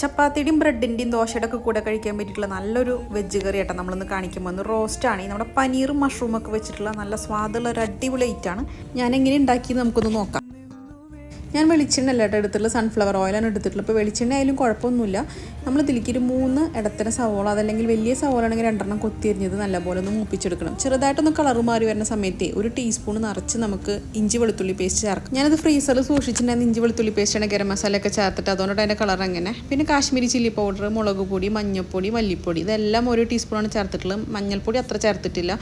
ചപ്പാത്തിയുടെയും ബ്രെഡിന്റെയും ദോശയുടെ ഒക്കെ കൂടെ കഴിക്കാൻ പറ്റിയിട്ടുള്ള നല്ലൊരു വെജ് കറി ആട്ടോ നമ്മളൊന്ന് കാണിക്കുമ്പോൾ ഒന്ന് റോസ്റ്റാണ് നമ്മുടെ പനീറും മഷ്റൂമൊക്കെ വെച്ചിട്ടുള്ള നല്ല സ്വാദുള്ള ഒരു അടിപൊളി ഐറ്റാണ് ഞാൻ എങ്ങനെ ഉണ്ടാക്കിയെന്ന് നമുക്കൊന്ന് നോക്കാം. ഞാൻ വെളിച്ചെണ്ണ അല്ല കേട്ടോ എടുത്തിട്ടുള്ള സൺഫ്ലവർ ഓയിലാണ് എടുത്തിട്ടുള്ളത്. ഇപ്പോൾ വെളിച്ചെണ്ണ ആയാലും കുഴപ്പമൊന്നുമില്ല. നമ്മൾ ഇതിലേക്ക് ഒരു മൂന്ന് ഇടത്തരം സവോള അതല്ലെങ്കിൽ വലിയ സവോള ആണെങ്കിൽ രണ്ടെണ്ണം കൊത്തിയരിഞ്ഞത് നല്ലപോലെ ഒന്ന് മൂപ്പിച്ചെടുക്കണം. ചെറുതായിട്ടൊന്ന് കളർ മാറി വരുന്ന സമയത്ത് ഒരു ടീസ്പൂൺ നിറച്ച് നമുക്ക് ഇഞ്ചി വെളുത്തുള്ളി പേസ്റ്റ് ചേർക്കാം. ഞാനത് ഫ്രീസറിൽ സൂക്ഷിച്ചിട്ടുണ്ടായിരുന്നു ഇഞ്ചി വെളുത്തുള്ളി പേസ്റ്റാണ് ഗരം മസാലയൊക്കെ ചേർത്തിട്ട് അതുകൊണ്ട് അതിന്റെ കളർ അങ്ങനെ പിന്നെ കാശ്മീരി ചില്ലി പൗഡർ മുളക് പൊടി മഞ്ഞൾപ്പൊടി മല്ലിപ്പൊടി ഇതെല്ലാം ഒരു ടീസ്പൂണാണ് ചേർത്തിട്ടുള്ളത്. മഞ്ഞൾപ്പൊടി അത്ര ചേർത്തിട്ടില്ല.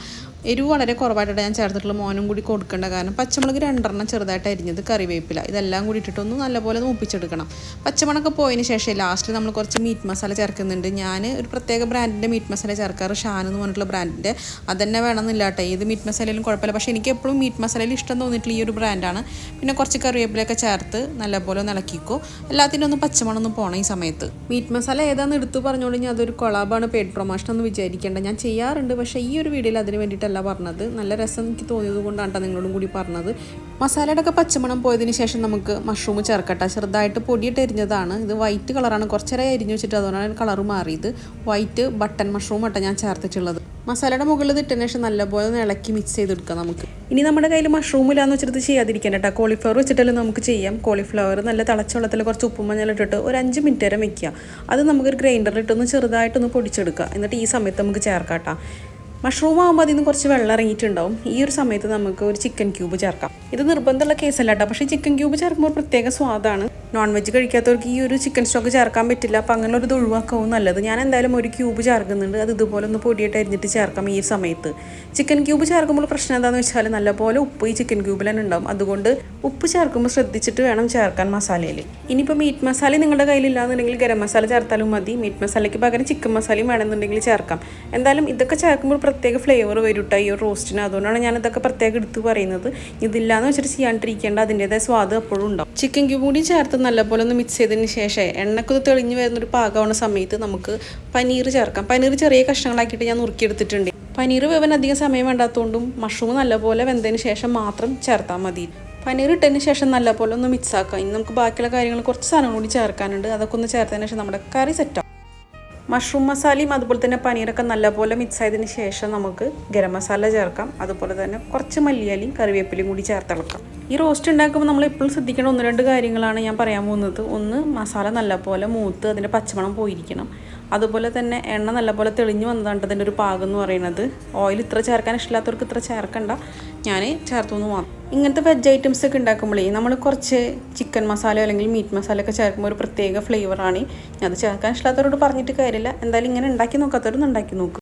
എരിവ് വളരെ കുറവായിട്ടാണ് ഞാൻ ചേർത്തിട്ടുള്ള മോനും കൂടി കൊടുക്കേണ്ട കാരണം പച്ചമുളക് രണ്ടെണ്ണം ചെറുതായിട്ട് അരിഞ്ഞത് കറിവേപ്പില. ഇതെല്ലാം കൂടി ഇട്ടിട്ടൊന്ന് നല്ലപോലെ മൂപ്പിച്ചെടുക്കണം. പച്ചമുളകൊക്കെ പോയതിന് ശേഷം ലാസ്റ്റ് നമ്മൾ കുറച്ച് മീറ്റ് മസാല ചേർക്കുന്നുണ്ട്. ഞാൻ ഒരു പ്രത്യേക ബ്രാൻഡിന്റെ മീറ്റ് മസാല ചേർക്കാറ്. ഷാൻ എന്ന് പറഞ്ഞിട്ടുള്ള ബ്രാൻഡിന്റെ അതന്നെ വേണമെന്നില്ല കേട്ടോ. ഏത് മീറ്റ് മസാലയിലും കുഴപ്പമില്ല. പക്ഷേ എനിക്ക് എപ്പോഴും മീറ്റ് മസാലയിൽ ഇഷ്ടം തോന്നിയിട്ടുള്ള ഈ ഒരു ബ്രാൻഡാണ് പിന്നെ കുറച്ച് കറിവേപ്പിലയൊക്കെ ചേർത്ത് നല്ലപോലെ ഒന്ന് ഇളക്കിക്കോ. എല്ലാത്തിനും ഒന്ന് പച്ചമുളക് ഒന്നും പോകണം ഈ സമയത്ത്. മീറ്റ് മസാല ഏതാണെന്ന് എടുത്തു പറഞ്ഞുകൊണ്ട് ഞാൻ അതൊരു കൊളാബാണ് പെയ്ഡ് പ്രൊമോഷൻ എന്ന് വിചാരിക്കേണ്ട. ഞാൻ ചെയ്യാറുണ്ട്. പക്ഷേ ഈ ഒരു വീഡിയോയിൽ അതിന് വേണ്ടിയിട്ടല്ല പറഞ്ഞത്. നല്ല രസം എനിക്ക് തോന്നിയത് കൊണ്ടാണ് നിങ്ങളോടും കൂടി പറഞ്ഞത്. മസാലയുടെ ഒക്കെ പച്ചമണം പോയതിന് ശേഷം നമുക്ക് മഷ്റൂം ചേർക്കട്ടെ. ചെറുതായിട്ട് പൊടിയിട്ട് എരിഞ്ഞതാണ്. ഇത് വൈറ്റ് കളറാണ് കുറച്ചേരം എരിഞ്ഞു വെച്ചിട്ട് അതുകൊണ്ടാണ് കളർ മാറിയത്. വൈറ്റ് ബട്ടൺ മഷ്റൂം ആട്ടെ ഞാൻ ചേർത്തിട്ടുള്ളത്. മസാലയുടെ മുകളിൽ ഇട്ടതിന് ശേഷം നല്ലപോലെ ഇളക്കി മിക്സ് ചെയ്തെടുക്കാം നമുക്ക്. ഇനി നമ്മുടെ കയ്യിൽ മഷ്റൂം ഇല്ലാന്ന് വെച്ചിട്ട് ചെയ്യാതിരിക്കാൻ കേട്ടോ കോളിഫ്ലവർ വെച്ചിട്ടല്ലേ നമുക്ക് ചെയ്യാം. കോളിഫ്ലവർ നല്ല തിളച്ച വെള്ളത്തിൽ കുറച്ച് ഉപ്പും മഞ്ഞൾ ഇട്ടിട്ട് ഒരു അഞ്ച് മിനിറ്റ് വരെ വെക്കുക. അത് നമുക്കൊരു ഗ്രൈൻഡറിൽ ഇട്ടൊന്ന് ചെറുതായിട്ടൊന്ന് പൊടിച്ചെടുക്കുക. എന്നിട്ട് ഈ സമയത്ത് നമുക്ക് ചേർക്കാം കേട്ടോ മഷ്റൂം ആകുമ്പോൾ അതിൽ നിന്ന് കുറച്ച് വെള്ളം ഇറങ്ങിയിട്ടുണ്ടാവും ഈ ഒരു സമയത്ത് നമുക്ക് ഒരു ചിക്കൻ ക്യൂബ് ചേർക്കാം. ഇത് നിർബന്ധമുള്ള കേസല്ല കേട്ടോ പക്ഷേ ചിക്കൻ ക്യൂബ് ചേർക്കുമ്പോൾ പ്രത്യേക സ്വാദാണ്. നോൺ വെജ് കഴിക്കാത്തവർക്ക് ഈ ഒരു ചിക്കൻ സ്റ്റോക്ക് ചേർക്കാൻ പറ്റില്ല. അപ്പോൾ അങ്ങനെ ഒരു ഇത് ഒഴിവാക്കാവും നല്ലത്. ഞാൻ എന്തായാലും ഒരു ക്യൂബ് ചേർക്കുന്നുണ്ട്. അത് ഇതുപോലെ ഒന്ന് പൊടിയിട്ട് അരിഞ്ഞിട്ട് ചേർക്കാം ഈ സമയത്ത്. ചിക്കൻ ക്യൂബ് ചേർക്കുമ്പോൾ പ്രശ്നം എന്താണെന്ന് വെച്ചാൽ നല്ലപോലെ ഉപ്പ് ഈ ചിക്കൻ ക്യൂബിൽ തന്നെ ഉണ്ടാവും. അതുകൊണ്ട് ഉപ്പ് ചേർക്കുമ്പോൾ ശ്രദ്ധിച്ചിട്ട് വേണം ചേർക്കാൻ മസാലയിൽ. ഇനിയിപ്പോൾ മീറ്റ് മസാല നിങ്ങളുടെ കയ്യിലില്ലാന്നുണ്ടെങ്കിൽ ഗരം മസാല ചേർത്താലും മതി. മീറ്റ് മസാലയ്ക്ക് പകരം ചിക്കൻ മസാലയും വേണമെന്നുണ്ടെങ്കിൽ ചേർക്കാം. എന്തായാലും ഇതൊക്കെ ചേർക്കുമ്പോൾ പ്രത്യേക ഫ്ലേവർ വരും കേട്ടോ ഈ ഒരു റോസ്റ്റിന് അതുകൊണ്ടാണ് ഞാൻ ഇതൊക്കെ പ്രത്യേകം എടുത്ത് പറയുന്നത്. ഇതില്ലാന്ന് വെച്ചിട്ട് ചെയ്യാണ്ടിരിക്കേണ്ട അതിന്റെതായ സ്വാദ് അപ്പോഴും ഉണ്ടാവും. ചിക്കൻ ക്യൂബ് കൂടി ചേർത്ത് നല്ലപോലെ ഒന്ന് മിക്സ് ചെയ്തതിന് ശേഷം എണ്ണക്കൊന്ന് തെളിഞ്ഞ് വരുന്നൊരു പാകമാവുന്ന സമയത്ത് നമുക്ക് പനീർ ചേർക്കാം. പനീർ ചെറിയ കഷ്ണങ്ങളാക്കിയിട്ട് ഞാൻ നുറുക്കിയെടുത്തിട്ടുണ്ട്. പനീർ വേവൻ അധികം സമയം വേണ്ടാത്തതുകൊണ്ടും മഷ്റൂം നല്ലപോലെ വെന്തതിന് ശേഷം മാത്രം ചേർത്താൽ മതി. പനീർ ഇട്ടതിന് ശേഷം നല്ലപോലെ ഒന്ന് മിക്സ് ആക്കാം. ഇനി നമുക്ക് ബാക്കിയുള്ള കാര്യങ്ങൾ കുറച്ച് സാധനം കൂടി ചേർക്കാനുണ്ട്. അതൊക്കെ ഒന്ന് ചേർത്തതിന് ശേഷം നമ്മുടെ കറി സെറ്റാവും മഷ്റൂം മസാലയും അതുപോലെ തന്നെ പനീറൊക്കെ നല്ലപോലെ മിക്സ് ആയതിന് ശേഷം നമുക്ക് ഗരം മസാല ചേർക്കാം. അതുപോലെ തന്നെ കുറച്ച് മല്ലിയാലിയും കറിവേപ്പിലയും കൂടി ചേർത്തിളക്കാം. ഈ റോസ്റ്റ് ഉണ്ടാക്കുമ്പോൾ നമ്മൾ എപ്പോഴും ശ്രദ്ധിക്കേണ്ട ഒന്ന് രണ്ട് കാര്യങ്ങളാണ് ഞാൻ പറയാൻ പോകുന്നത്. ഒന്ന് മസാല നല്ലപോലെ മൂത്ത് അതിന്റെ പച്ചമണം പോയിരിക്കണം. അതുപോലെ തന്നെ എണ്ണ നല്ലപോലെ തെളിഞ്ഞു വന്നതാണ് അതിന്റെ ഒരു പാകം എന്ന് പറയുന്നത്. ഓയിൽ ഇത്ര ചേർക്കാൻ ഇഷ്ടമില്ലാത്തവർക്ക് ഇത്ര ചേർക്കണ്ട. ഞാൻ ചേർത്തു എന്ന് മാത്രം. ഇങ്ങനത്തെ വെജ് ഐറ്റംസ് ഒക്കെ ഉണ്ടാക്കുമ്പോഴേ നമ്മൾ കുറച്ച് ചിക്കൻ മസാല അല്ലെങ്കിൽ മീറ്റ് മസാല ഒക്കെ ചേർക്കുമ്പോൾ ഒരു പ്രത്യേക ഫ്ലേവറാണ് ഞാൻ അത് ചേർക്കാൻ ഇഷ്ടമില്ലാത്തവരോട് പറഞ്ഞിട്ട് കാര്യമില്ല. എന്തായാലും ഇങ്ങനെ ഉണ്ടാക്കി നോക്കാത്തവരൊന്നും ഉണ്ടാക്കി നോക്കും.